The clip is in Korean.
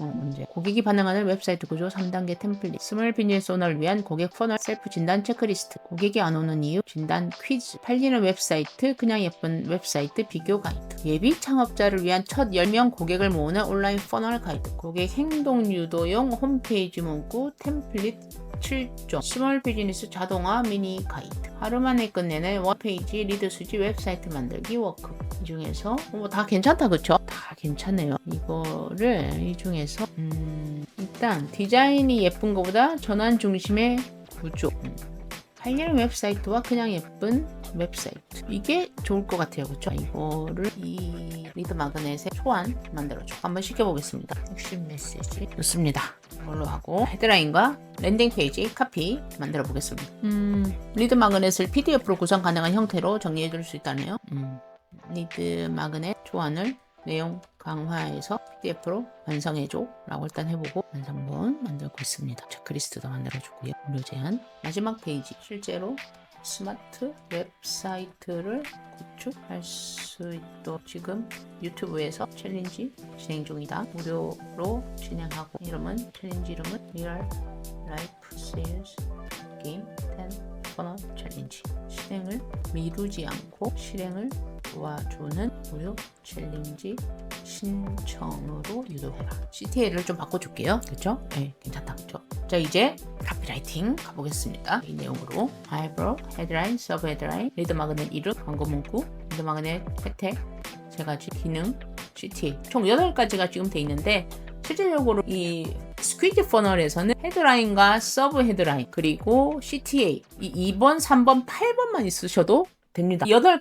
어, 문제. 고객이 반응하는 웹사이트 구조 3단계 템플릿. 스몰 비즈니스 오너를 위한 고객 퍼널 셀프 진단 체크리스트. 고객이 안 오는 이유 진단 퀴즈. 팔리는 웹사이트 그냥 예쁜 웹사이트 비교 가이드. 예비 창업자를 위한 첫 10명 고객을 모으는 온라인 퍼널 가이드. 고객 행동 유도용 홈페이지 문구 템플릿 7종. 스몰 비즈니스 자동화 미니 가이드. 하루 만에 끝내는 원페이지 리드 수지 웹사이트 만들기 워크. 이 중에서 뭐 다 괜찮다 그쵸? 다 괜찮네요. 이거를 이 중에서 음, 일단 디자인이 예쁜 것보다 전환 중심의 구조. 음. 팔리는 웹사이트와 그냥 예쁜 웹사이트 이게 좋을 것 같아요 그쵸 이거를 이 리드 마그넷에 초안 만들어줘 한번 시켜보겠습니다 핵심 메시지 좋습니다 이걸로 하고 헤드라인과 랜딩 페이지 카피 만들어 보겠습니다. 음. 리드 마그넷을 PDF로 구성 가능한 형태로 정리해 줄 수 있다네요. 음, 리드 마그넷 초안을 내용 강화해서 PDF로 완성해줘 라고 일단 해보고 완성본 만들고 있습니다. 체크리스트도 만들어주고요. 무료 제한. 마지막 페이지 실제로 스마트 웹사이트를 구축할 수 있도록 지금 유튜브에서 챌린지 진행 중이다 무료로 진행하고 이름은 챌린지 이름은 리얼 라이프 세일즈 게임 10 퍼널 챌린지 실행을 미루지 않고 실행을 도와주는 무료 챌린지 신청으로 유도해라. CTL을 좀 바꿔줄게요. 그쵸? 네, 괜찮다. 그쵸? 자, 이제 카피 라이팅 가보겠습니다. 이 내용으로 하이브로, 헤드라인, 서브 헤드라인, 리드 마그넷 이름, 광고 문구, 리드 마그넷 혜택, 세 가지 기능, CTA. 총 8가지가 지금 돼 있는데 실질적으로 이 스퀴즈 퍼널에서는 헤드라인과 서브 헤드라인 그리고 CTA 이 2번, 3번, 8번만 있으셔도 됩니다. 8